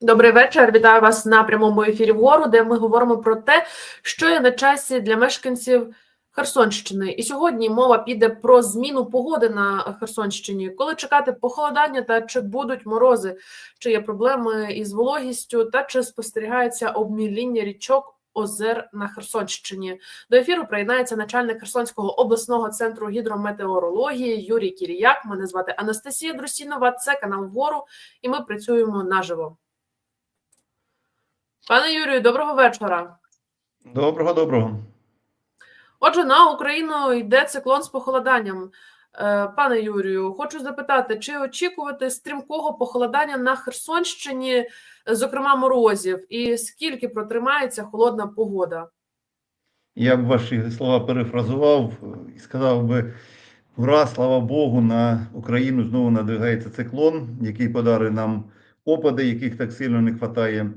Добрий вечір. Вітаю вас на прямому ефірі вору, де ми говоримо про те, що є на часі для мешканців Херсонщини. І сьогодні мова піде про зміну погоди на Херсонщині. Коли чекати похолодання та чи будуть морози, чи є проблеми із вологістю, та чи спостерігається обміління річок. Озер на Херсонщині до ефіру приєднається начальник Херсонського обласного центру гідрометеорології Юрій Кіріяк. Мене звати Анастасія Друсінова. Це канал Вору, і ми працюємо наживо. Пане Юрію, доброго вечора. Доброго, доброго. Отже, на Україну йде циклон з похолоданням. Е, Пане Юрію, хочу запитати, чи очікувати стрімкого похолодання на Херсонщині, зокрема морозів, і скільки протримається холодна погода? Я б ваші слова перефразував і сказав би: ура, слава Богу, на Україну знову надвигається циклон, який подарує нам опади, яких так сильно не вистачає.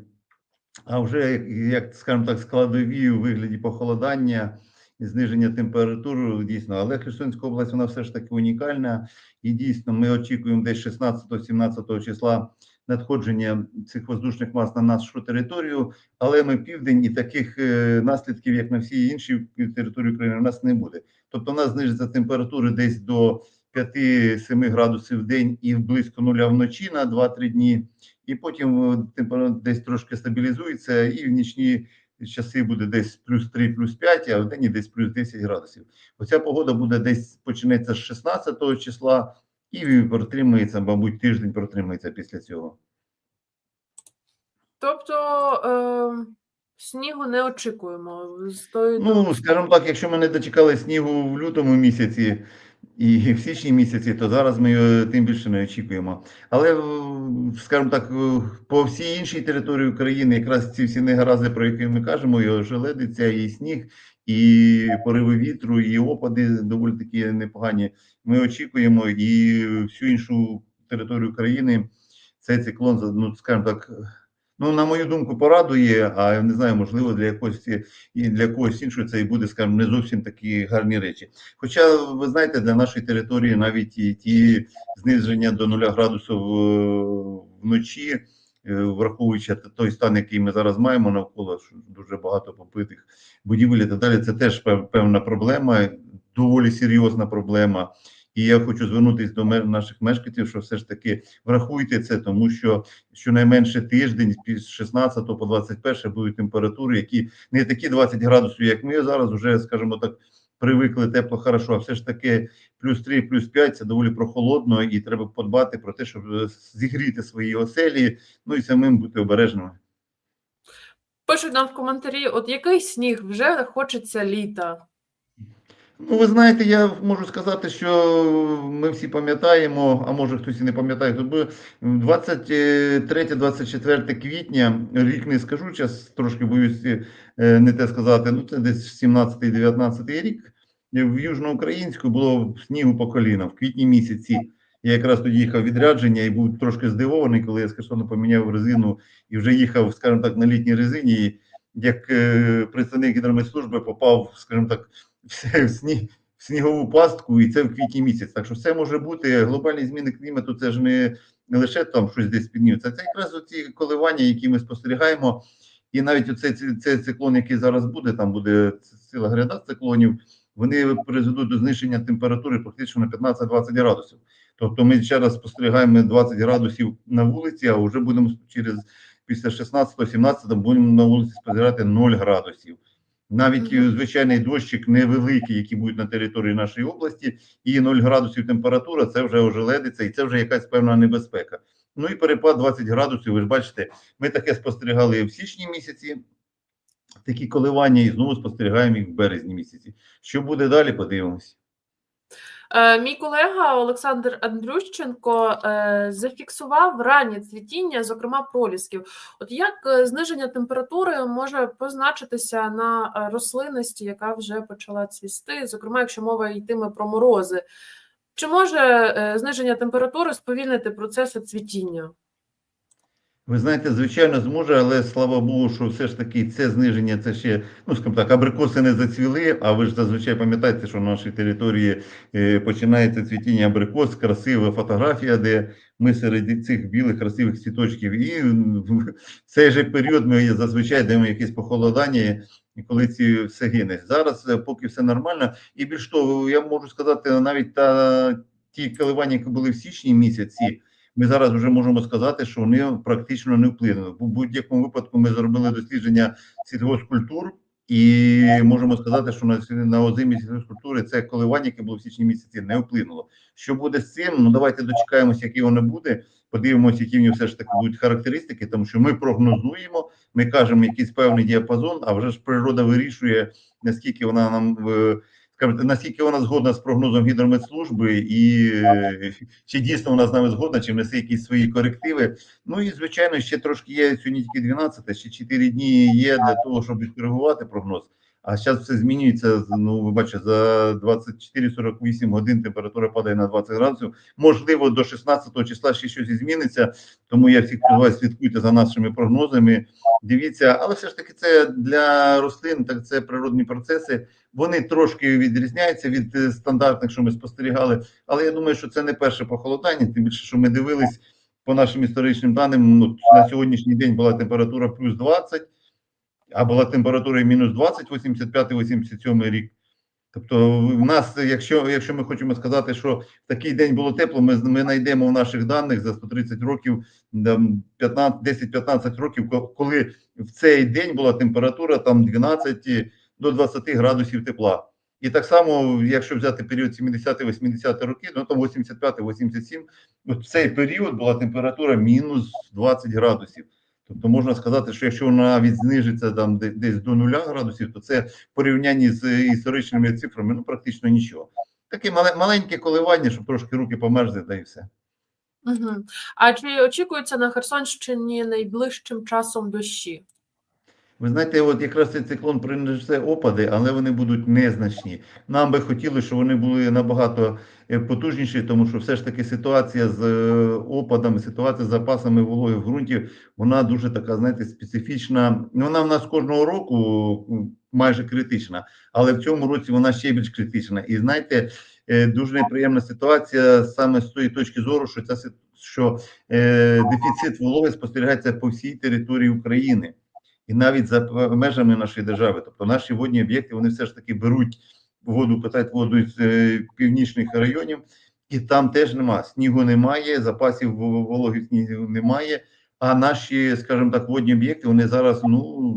А вже, як скажімо так, складові у вигляді похолодання і зниження температури, дійсно, але Херсонська область вона все ж таки унікальна. І дійсно, ми очікуємо десь 16-17 числа надходження цих воздушних мас на нашу територію, але ми південь і таких е, наслідків, як на всі інші території України, у нас не буде. Тобто, у нас знижиться температура десь до 5-7 градусів в день і близько нуля вночі на 2-3 дні. І потім е, температура десь трошки стабілізується, і в нічні часи буде десь плюс 3, плюс 5, а в день десь плюс 10 градусів. Оця погода буде десь почнеться з 16 числа і протримається, мабуть, тиждень протримається після цього. Тобто е, снігу не очікуємо. З Ну, скажімо так, якщо ми не дочекали снігу в лютому місяці і в січні місяці, то зараз ми його тим більше не очікуємо. Але, е, скажімо так, е, по всій іншій території України якраз ці всі негаразди, про які ми кажемо, і ожеледиця, і сніг, і пориви вітру, і опади доволі такі непогані. Ми очікуємо і всю іншу територію країни цей циклон, ну, скажімо так, Ну, на мою думку, порадує, а я не знаю, можливо, для якогось і для когось іншого це і буде, скажімо, не зовсім такі гарні речі. Хоча, ви знаєте, для нашої території навіть і ті зниження до 0 градусів е, вночі, е, враховуючи той стан, який ми зараз маємо навколо, що дуже багато попитих будівель і так далі, це теж певна проблема, доволі серйозна проблема. І я хочу звернутися до наших мешканців, що все ж таки врахуйте це, тому що щонайменше тиждень з 16 по 21 будуть температури, які не такі 20 градусів, як ми зараз вже, скажімо так, привикли тепло, хорошо. А все ж таки, плюс 3, плюс 5 це доволі прохолодно, і треба подбати про те, щоб зігріти свої оселі, ну і самим бути обережними. Пишуть нам в коментарі: от який сніг вже хочеться літа. Ну, ви знаєте, я можу сказати, що ми всі пам'ятаємо, а може хтось і не пам'ятає, то 23-24 квітня, рік не скажу, зараз трошки боюсь не те сказати, ну це десь 17-19 рік. В Южноукраїнську було снігу по коліна в квітні місяці. Я якраз тоді їхав відрядження і був трошки здивований, коли я з поміняв резину і вже їхав, скажімо так, на літній резині. Як представник гідрометслужби попав, скажімо так, в сніг, в снігову пастку, і це в квітні місяць. Так що все може бути. Глобальні зміни клімату це ж не, не лише там щось десь піднімється, це якраз оці коливання, які ми спостерігаємо. І навіть оцей цей циклон, який зараз буде, там буде ціла гряда циклонів, вони призведуть до зниження температури практично на 15-20 градусів. Тобто ми ще раз спостерігаємо 20 градусів на вулиці, а вже будемо через після 16-17 будемо на вулиці спостерігати 0 градусів. Навіть mm -hmm. звичайний дощик невеликий, який буде на території нашої області, і 0 градусів температура це вже ожеледиться, і це вже якась певна небезпека. Ну і перепад 20 градусів. Ви ж бачите, ми таке спостерігали в січні місяці. Такі коливання, і знову спостерігаємо їх в березні місяці. Що буде далі? Подивимося. Е, мій колега Олександр Андрющенко е, зафіксував раннє цвітіння, зокрема пролісків. От як е, зниження температури може позначитися на рослинності, яка вже почала цвісти, зокрема, якщо мова йтиме про морози, чи може зниження температури сповільнити процеси цвітіння? Ви знаєте, звичайно, зможе, але слава Богу, що все ж таки це зниження, це ще, ну скажімо так, абрикоси не зацвіли. А ви ж зазвичай пам'ятаєте, що на нашій території е, починається цвітіння абрикос, красива фотографія, де ми серед цих білих красивих цвіточків. І в цей же період ми зазвичай даємо якесь похолодання, і коли ці все гине. Зараз е, поки все нормально, і більш того, я можу сказати, навіть та ті коливання, які були в січні місяці. Ми зараз вже можемо сказати, що вони практично не вплинули. У будь-якому випадку ми зробили дослідження сільгоспкультур, і можемо сказати, що на, на озимі сільгоспкультури це коливання, яке було в січні місяці, не вплинуло. Що буде з цим? Ну давайте дочекаємося, яке воно буде. Подивимося, які в нього все ж таки будуть характеристики, тому що ми прогнозуємо, ми кажемо якийсь певний діапазон, а вже ж природа вирішує, наскільки вона нам е, наскільки вона згодна з прогнозом гідрометслужби, і е, чи дійсно вона з нами згодна, чи внесе якісь свої корективи. Ну і звичайно, ще трошки є сьогодні тільки 12, ще 4 дні є для того, щоб відкоригувати прогноз. А зараз все змінюється. Ну, ви бачите, за 24-48 годин температура падає на 20 градусів. Можливо, до 16 числа ще щось і зміниться. Тому я всіх призиваю, слідкуйте за нашими прогнозами. Дивіться, але все ж таки, це для рослин, так це природні процеси. Вони трошки відрізняються від е, стандартних, що ми спостерігали. Але я думаю, що це не перше похолодання. Тим більше, що ми дивились по нашим історичним даним. Ну на сьогоднішній день була температура плюс 20, а була температура мінус 20, 85-87 рік. Тобто, в нас, якщо якщо ми хочемо сказати, що в такий день було тепло, ми ми знайдемо в наших даних за 130 років 10-15 років, коли в цей день була температура там 12 до 20 градусів тепла. І так само, якщо взяти період 70-80 роки, ну то 85-87, от в цей період була температура мінус 20 градусів. Тобто можна сказати, що якщо вона навіть знижиться там десь до нуля градусів, то це в порівнянні з історичними цифрами ну практично нічого. Таке маленьке коливання, щоб трошки руки померзли, та і все. Угу. А чи очікується на Херсонщині найближчим часом дощі? Ви знаєте, от якраз цей циклон принесе опади, але вони будуть незначні. Нам би хотілося, щоб вони були набагато е, потужніші, тому що все ж таки ситуація з е, опадами, ситуація з запасами вологи в ґрунті, вона дуже така, знаєте, специфічна. Вона в нас кожного року майже критична, але в цьому році вона ще більш критична. І знаєте, е, дуже неприємна ситуація саме з тої точки зору, що ця що е, дефіцит вологи спостерігається по всій території України і навіть за межами нашої держави. Тобто наші водні об'єкти вони все ж таки беруть воду, питають воду з е, північних районів, і там теж нема. Снігу немає, запасів в- вологих снігів немає. А наші, скажімо так, водні об'єкти вони зараз ну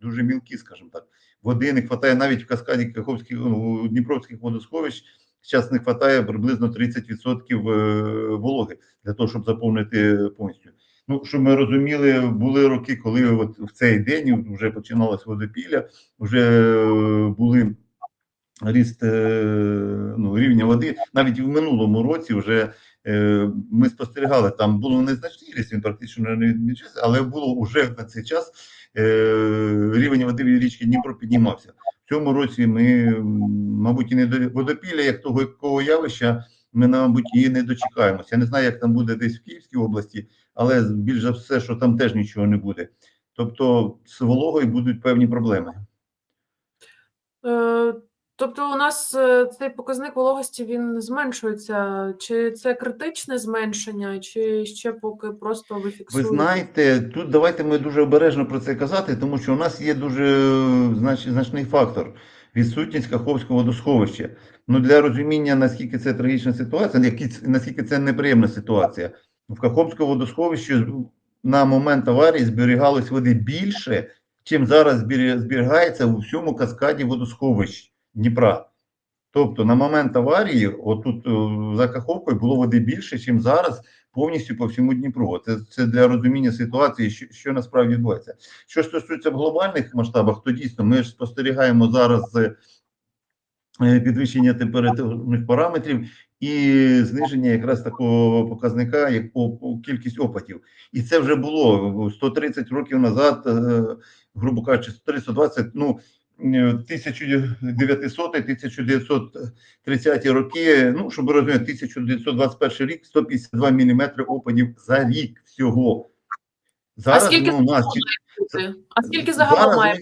дуже мілкі, скажімо так. Води не вистачає навіть в каскаді Каховських ну, Дніпровських водосховищ. Зараз не вистачає приблизно 30% е, вологи для того, щоб заповнити повністю. Ну, щоб ми розуміли, були роки, коли от в цей день вже починалось водопілля, вже е, були ріст е, ну, рівня води. Навіть в минулому році вже е, ми спостерігали, там було незначний ріст, він практично не відмічався, але було вже на цей час рівень води від річки Дніпро піднімався. В цьому році ми, мабуть, і не до водопілля, як того якого явища, ми, мабуть, і не дочекаємося. Я не знаю, як там буде десь в Київській області, але більш за все, що там теж нічого не буде. Тобто з вологою будуть певні проблеми. Е, тобто, у нас е, цей показник вологості він зменшується. Чи це критичне зменшення, чи ще поки просто ви Ви знаєте, тут давайте ми дуже обережно про це казати, тому що у нас є дуже знач, значний фактор відсутність Каховського водосховища. Ну для розуміння, наскільки це трагічна ситуація, наскільки це неприємна ситуація. В Каховському водосховищі на момент аварії зберігалось води більше, чим зараз зберігається у всьому каскаді водосховищ Дніпра. Тобто на момент аварії, отут е, за Каховкою було води більше, чим зараз повністю по всьому Дніпру. Це, це для розуміння ситуації, що, що насправді відбувається. Що стосується в глобальних масштабах, то дійсно ми ж спостерігаємо зараз е, підвищення температурних параметрів і зниження якраз такого показника, як по, по кількість опадів. І це вже було 130 років назад, е, грубо кажучи, 130, ну. 1900-1930 роки, ну, щоб ви розуміли, 1921 рік 152 мм опадів за рік всього. Зараз скільки ну, у нас? А скільки Зараз загалом має ми-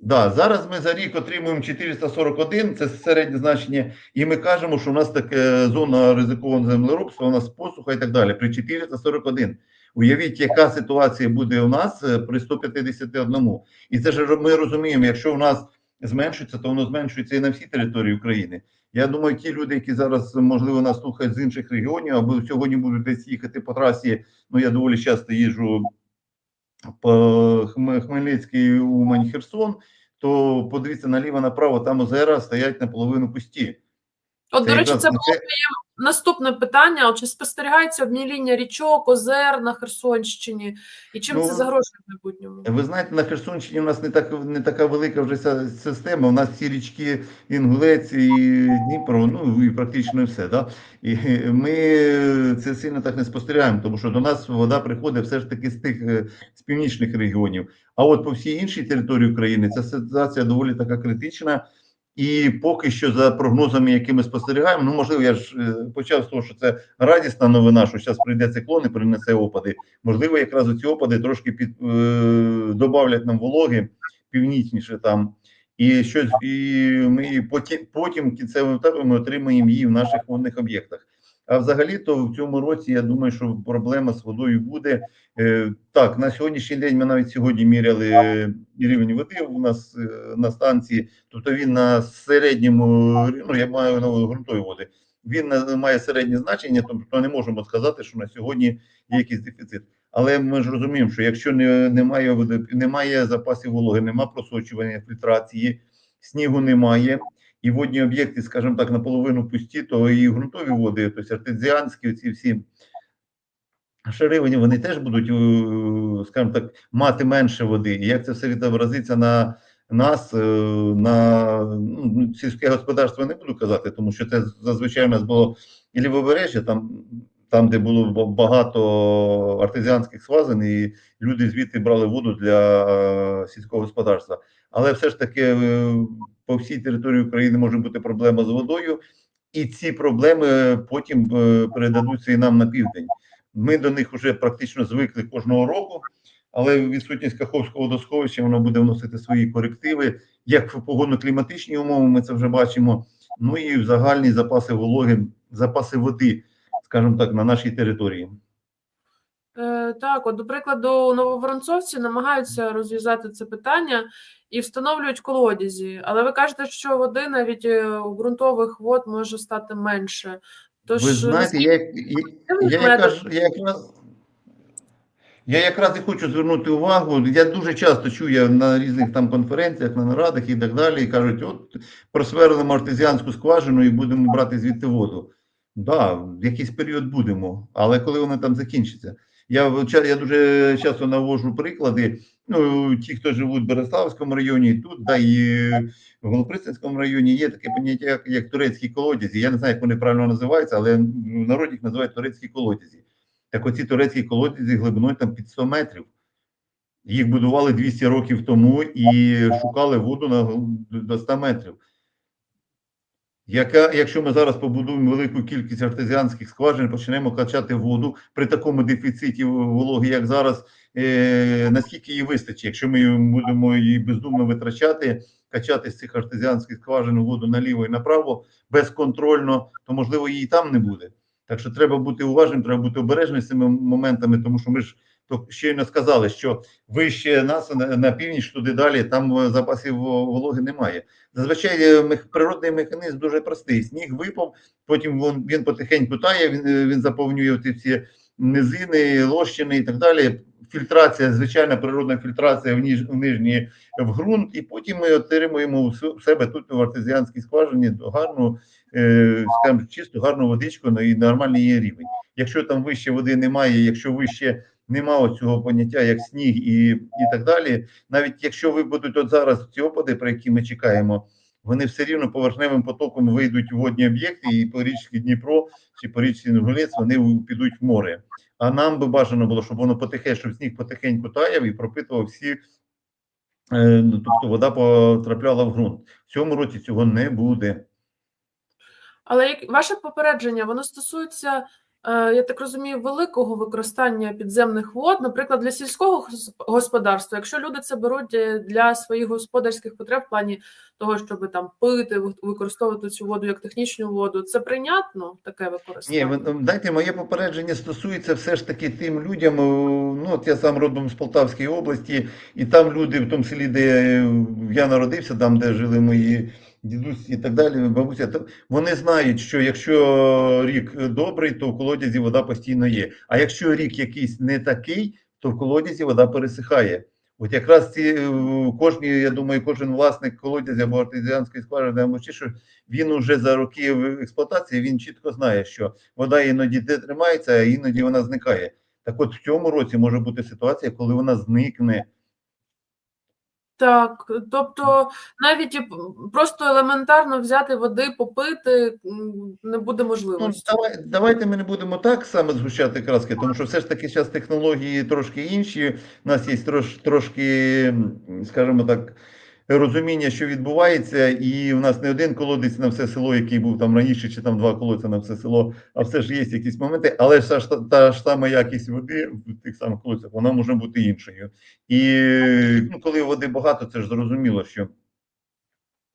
Да, зараз ми за рік отримуємо 441, це середнє значення, і ми кажемо, що у нас таке зона ризикованого землеробства, у нас посуха і так далі. При 441. Уявіть, яка ситуація буде у нас е, при 151. І це ж ми розуміємо, якщо у нас зменшується, то воно зменшується і на всій території України. Я думаю, ті люди, які зараз можливо нас слухають з інших регіонів, або сьогодні будуть десь їхати по трасі. Ну я доволі часто Хм- Хмельницький, Умань, Херсон, то подивіться наліво направо, там озера стоять наполовину пусті. От, до речі, це було це- наступне питання: чи спостерігається обміління річок, озер на Херсонщині, і чим Ну, це загрожує в майбутньому? Ви знаєте, на Херсонщині у нас не так не така велика вже ця система. У нас ці річки Інгулець і Дніпро, ну і практично все. Да? І ми це сильно так не спостерігаємо, тому що до нас вода приходить все ж таки з тих е, з північних регіонів. А от по всій іншій території України ця ситуація доволі така критична. І поки що, за прогнозами, які ми спостерігаємо, ну можливо, я ж е, почав з того, що це радісна новина, що зараз прийде циклон і принесе опади. Можливо, якраз ці опади трошки під е, добавлять нам вологи північніше там, і щось і ми потім, потім кінцевим етапом ми отримаємо її в наших водних об'єктах. А взагалі, то в цьому році я думаю, що проблема з водою буде. Е, так, на сьогоднішній день ми навіть сьогодні міряли е, рівень води у нас е, на станції, тобто він на середньому, ну я маю на ґрунтові води. Він на- має середнє значення, тобто не можемо сказати, що на сьогодні є якийсь дефіцит. Але ми ж розуміємо, що якщо не, немає немає запасів вологи, немає просочування фільтрації, снігу немає, і водні об'єкти, скажімо так, наполовину пусті, то і ґрунтові води, тобто артезіанські, ці всі шаривані, вони теж будуть, е, скажімо так, мати менше води. І як це все відобразиться на нас, е, на ну, сільське господарство не буду казати, тому що це зазвичай у нас було і лівобережжя, там, там, де було багато артезіанських скважин, і люди звідти брали воду для е, сільського господарства. Але все ж таки е, по всій території України може бути проблема з водою, і ці проблеми потім е, передадуться і нам на південь. Ми до них вже практично звикли кожного року, але відсутність Каховського водосховища вона буде вносити свої корективи. Як в погодно-кліматичні умови, ми це вже бачимо. Ну і в загальні запаси вологи, запаси води, скажімо так, на нашій території. Е, так, от, до прикладу, нововоронцовці намагаються розв'язати це питання і встановлюють колодязі. Але ви кажете, що води навіть е, у ґрунтових вод може стати менше. Тож Ви знаєте, я, я, я, якраз, я якраз. Я якраз і хочу звернути увагу. Я дуже часто чую на різних там конференціях, на нарадах і так далі, і кажуть, от просверлимо артезіанську скважину і будемо брати звідти воду. Да, в якийсь період будемо, але коли вона там закінчиться. Я, я дуже часто навожу приклади. Ну, ті, хто живуть в Береславському районі, і тут, да, і в Голопристинському районі є таке поняття, як турецькі колодязі. Я не знаю, як вони правильно називаються, але в народі їх називають турецькі колодязі. Так оці турецькі колодязі глибиною там під 100 метрів. Їх будували 200 років тому і шукали воду на до 100 метрів. Яка, якщо ми зараз побудуємо велику кількість артезіанських скважин, почнемо качати воду при такому дефіциті вологи, як зараз, е, наскільки її вистачить, якщо ми будемо її бездумно витрачати, качати з цих артезіанських скважин воду наліво і направо безконтрольно, то можливо її там не буде. Так що треба бути уважним, треба бути обережним з цими моментами, тому що ми ж то щойно сказали, що вище нас на, північ, туди далі, там е, запасів вологи немає. Зазвичай е, природний механізм дуже простий. Сніг випав, потім він, він потихеньку тає, він, е, він заповнює ці всі низини, лощини і так далі. Фільтрація, звичайна природна фільтрація в, ніж, в нижній в ґрунт, і потім ми отримуємо у себе тут в артезіанській скважині гарну, е, скажімо, чисту, гарну водичку ну, і нормальний її рівень. Якщо там вище води немає, якщо вище немає цього поняття, як сніг і, і так далі, навіть якщо ви будуть от зараз ці опади, про які ми чекаємо, вони все рівно поверхневим потоком вийдуть у водні об'єкти, і по річці Дніпро чи по річці Інгулець вони підуть в море. А нам би бажано було, щоб воно потихе, щоб сніг потихеньку таяв і пропитував всі, е, ну, тобто вода потрапляла в ґрунт. В цьому році цього не буде. Але як ваше попередження, воно стосується я так розумію, великого використання підземних вод, наприклад, для сільського господарства, якщо люди це беруть е, для своїх господарських потреб в плані того, щоб там пити, використовувати цю воду як технічну воду, це прийнятно таке використання? ви ну, дайте моє попередження стосується все ж таки тим людям. Ну, от я сам родом з Полтавської області, і там люди, в тому селі, де я народився, там, де жили мої дідусь і так далі, бабуся, вони знають, що якщо рік добрий, то в колодязі вода постійно є. А якщо рік якийсь не такий, то в колодязі вода пересихає. От якраз ці е, кожні, я думаю, кожен власник колодязя або артезіанської скважини, або чи що, він уже за роки експлуатації він чітко знає, що вода іноді де тримається, а іноді вона зникає. Так от в цьому році може бути ситуація, коли вона зникне. Так, тобто навіть просто елементарно взяти води, попити не буде Ну, можливості. давай, давайте ми не будемо так саме згущати краски, тому що все ж таки зараз технології трошки інші. У нас є трош, трошки, скажімо так, розуміння, що відбувається, і в нас не один колодець на все село, який був там раніше, чи там два колодця на все село, а все ж є якісь моменти, але ж та, та ж сама якість води в тих самих колодцях, вона може бути іншою. І ну, коли води багато, це ж зрозуміло, що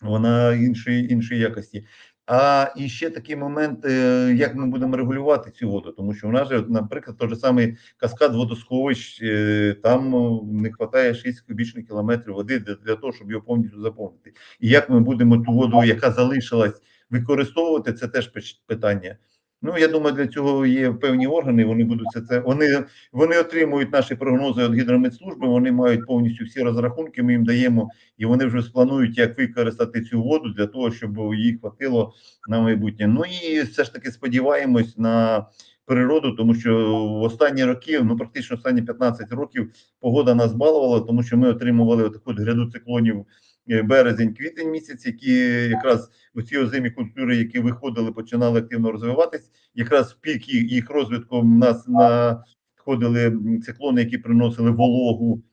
вона іншої, іншої якості. А і ще такий момент, е, як ми будемо регулювати цю воду, тому що у нас же, наприклад, той же самий каскад водосховищ, е, там не вистачає 6 кубічних кілометрів води для, для того, щоб його повністю заповнити. І як ми будемо ту воду, яка залишилась, використовувати, це теж питання. Ну я думаю, для цього є певні органи. Вони будуть це. вони, вони отримують наші прогнози від гідрометслужби. Вони мають повністю всі розрахунки. Ми їм даємо і вони вже спланують, як використати цю воду для того, щоб їй хватило на майбутнє. Ну і все ж таки сподіваємось на природу, тому що в останні роки, ну практично останні 15 років, погода нас балувала, тому що ми отримували таку гряду циклонів березень-квітень місяць, які якраз оці озимі культури, які виходили, починали активно розвиватись. Якраз в пік їх розвитку в нас надходили циклони, які приносили вологу.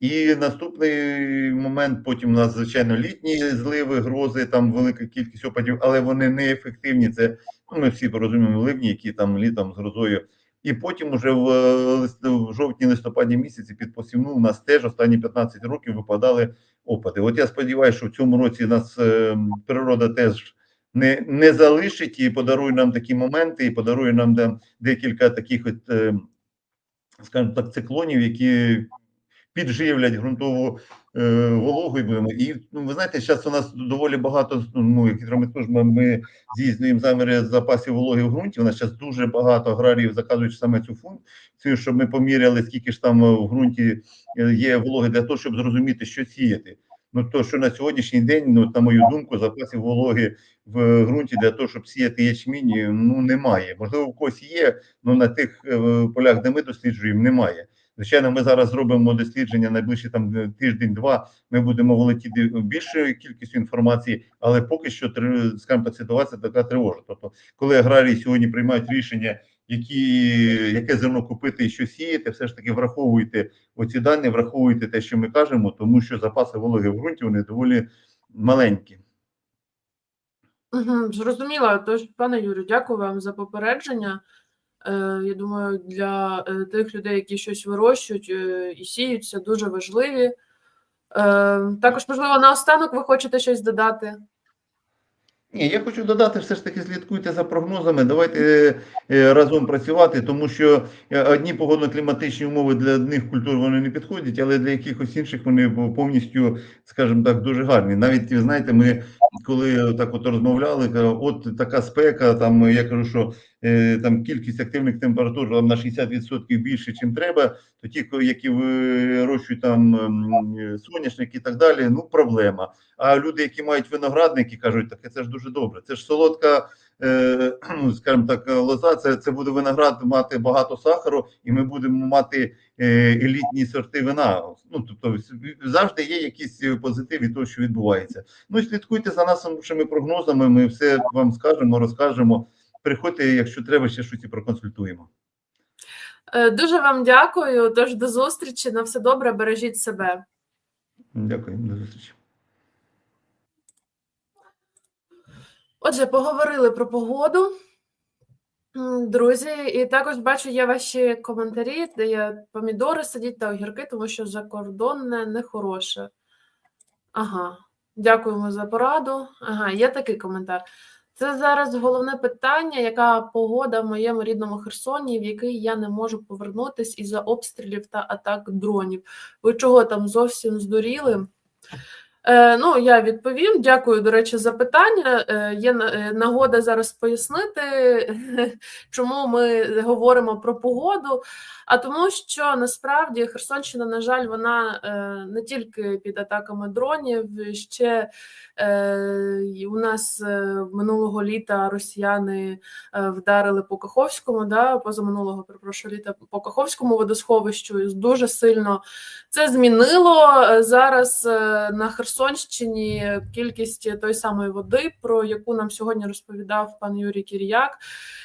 І наступний момент, потім у нас, звичайно, літні зливи, грози, там велика кількість опадів, але вони не ефективні. Це ну, ми всі розуміємо ливні, які там літом з грозою. І потім уже в, е, в жовтні-листопаді місяці під посівну у нас теж останні 15 років випадали опади. От я сподіваюся, що в цьому році нас е, природа теж не, не залишить і подарує нам такі моменти, і подарує нам де, декілька таких, от, е, скажімо так, циклонів, які підживлять ґрунтову е, будемо. І ну, ви знаєте, зараз у нас доволі багато ну, як гідрометслужба, ми здійснюємо заміри запасів вологи в ґрунті. У нас зараз дуже багато аграріїв заказують саме цю функцію, щоб ми поміряли, скільки ж там в ґрунті е, є вологи для того, щоб зрозуміти, що сіяти. Ну то, що на сьогоднішній день, ну на мою думку, запасів вологи в ґрунті для того, щоб сіяти ячмінь, ну немає. Можливо, в когось є, але на тих е, полях, де ми досліджуємо, немає. Звичайно, ми зараз зробимо дослідження найближчі там тиждень-два. Ми будемо володіти більшою кількістю інформації, але поки що скажімо так, ситуація така тривожна. Тобто, коли аграрії сьогодні приймають рішення, які яке зерно купити і що сіяти, все ж таки враховуйте оці дані, враховуйте те, що ми кажемо, тому що запаси вологи в ґрунті вони доволі маленькі. Зрозуміло. Тож, пане Юрію, дякую вам за попередження. Е, я думаю, для е, тих людей, які щось вирощують е, і сіють, це дуже важливі. Також, можливо, наостанок ви хочете щось додати? Ні, я хочу додати, все ж таки слідкуйте за прогнозами. Давайте разом працювати, тому що одні погодно-кліматичні умови для одних культур вони не підходять, але для якихось інших вони повністю, скажімо так, дуже гарні. Навіть знаєте, ми коли так от розмовляли, кажу, от така спека, там я кажу, що е, там кількість активних температур там, на 60% більше, чим треба, то ті, які вирощують там ем, е, соняшник і так далі, ну проблема. А люди, які мають виноградники, кажуть, так це ж дуже добре. Це ж солодка, е, скажімо так, лоза. Це, це буде виноград мати багато сахару, і ми будемо мати е, елітні сорти вина. Ну тобто завжди є якийсь позитив від того, що відбувається. Ну і слідкуйте за нашими прогнозами. Ми все вам скажемо, розкажемо. Приходьте, якщо треба, ще щось і проконсультуємо. Е, дуже вам дякую. Тож до зустрічі. На все добре, бережіть себе. Дякую, до зустрічі. Отже, поговорили про погоду. Друзі, і також бачу я ваші коментарі, де є помідори сидять та огірки, тому що закордонне нехороше. Ага, дякуємо за пораду. Ага, є такий коментар. Це зараз головне питання, яка погода в моєму рідному Херсоні, в який я не можу повернутись із-за обстрілів та атак дронів. Ви чого там зовсім здуріли? Е, ну, я відповім. Дякую, до речі, за питання. Е, є е, нагода зараз пояснити, чому ми говоримо про погоду. А тому, що насправді Херсонщина, на жаль, вона не тільки під атаками дронів, ще у нас минулого літа росіяни вдарили по Каховському, да, позаминулого, перепрошую, літа по Каховському водосховищу дуже сильно це змінило зараз на Херсонщині кількість тої самої води, про яку нам сьогодні розповідав пан Юрій Кіріяк.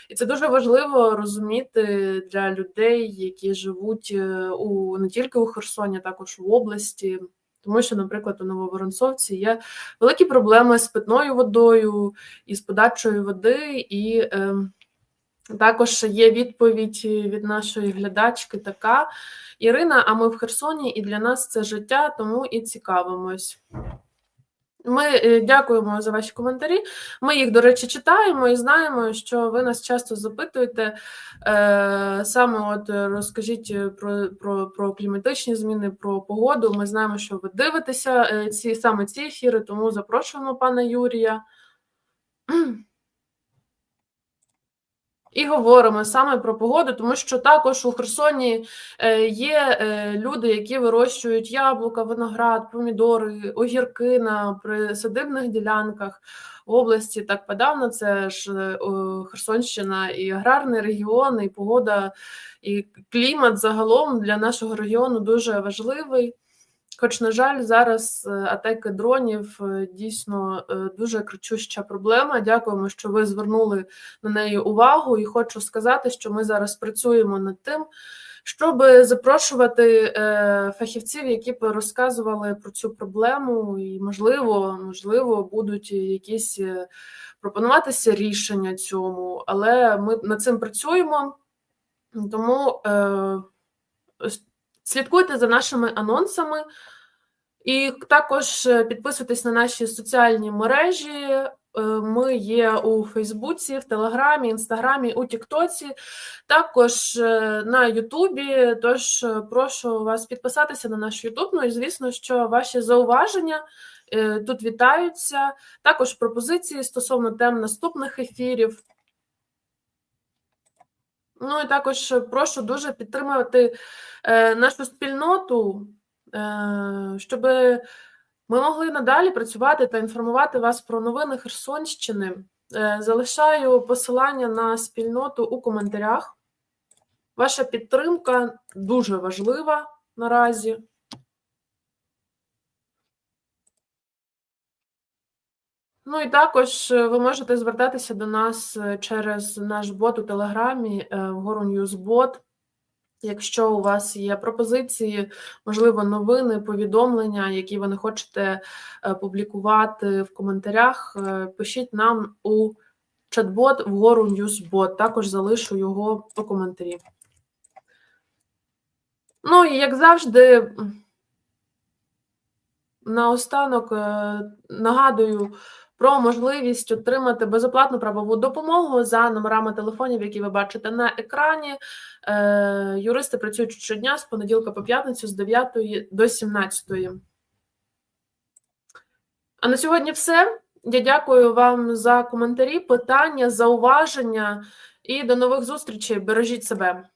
І це дуже важливо розуміти для людей, які живуть е, у не тільки у Херсоні, а також в області. Тому що, наприклад, у Нововоронцовці є великі проблеми з питною водою і з подачою води, і е, також є відповідь від нашої глядачки така. Ірина, а ми в Херсоні, і для нас це життя, тому і цікавимось. Ми е, дякуємо за ваші коментарі. Ми їх, до речі, читаємо і знаємо, що ви нас часто запитуєте. Е, саме от е, розкажіть е, про, про, про кліматичні зміни, про погоду. Ми знаємо, що ви дивитеся е, ці саме ці ефіри, тому запрошуємо пана Юрія. І говоримо саме про погоду, тому що також у Херсоні е, є е, люди, які вирощують яблука, виноград, помідори, огірки на присадибних ділянках в області. Так подавно це ж е, Херсонщина і аграрний регіон, і погода, і клімат загалом для нашого регіону дуже важливий. Хоч, на жаль, зараз е, атаки дронів е, дійсно е, дуже кричуща проблема. Дякуємо, що ви звернули на неї увагу, і хочу сказати, що ми зараз працюємо над тим, щоб запрошувати фахівців, які б розказували про цю проблему, і можливо, можливо, будуть якісь пропонуватися рішення цьому, але ми над цим працюємо. Тому слідкуйте за нашими анонсами. І також е, підписуйтесь на наші соціальні мережі. Е, Ми є у Фейсбуці, в Телеграмі, Інстаграмі, у Тіктоці, також е, на Ютубі. Тож прошу вас підписатися на наш Ютуб. Ну і звісно, що ваші зауваження тут вітаються. Також пропозиції стосовно тем наступних ефірів. Ну і також прошу дуже підтримувати е, нашу спільноту, е, щоб ми могли надалі працювати та інформувати вас про новини Херсонщини. Е, залишаю посилання на спільноту у коментарях. Ваша підтримка дуже важлива наразі. Ну і також е, ви можете звертатися до нас е, через наш бот у Телеграмі е, вгору Ньюзбот. Якщо у вас є пропозиції, можливо, новини, повідомлення, які ви не хочете публікувати в коментарях, пишіть нам у чат-бот вгору Ньюзбот. Також залишу його у коментарі. Ну і як завжди, наостанок нагадую про можливість отримати безоплатну правову допомогу за номерами телефонів, які ви бачите на екрані. Е, Юристи працюють щодня з понеділка по п'ятницю з 9 до 17. А на сьогодні все. Я дякую вам за коментарі, питання, зауваження і до нових зустрічей. Бережіть себе.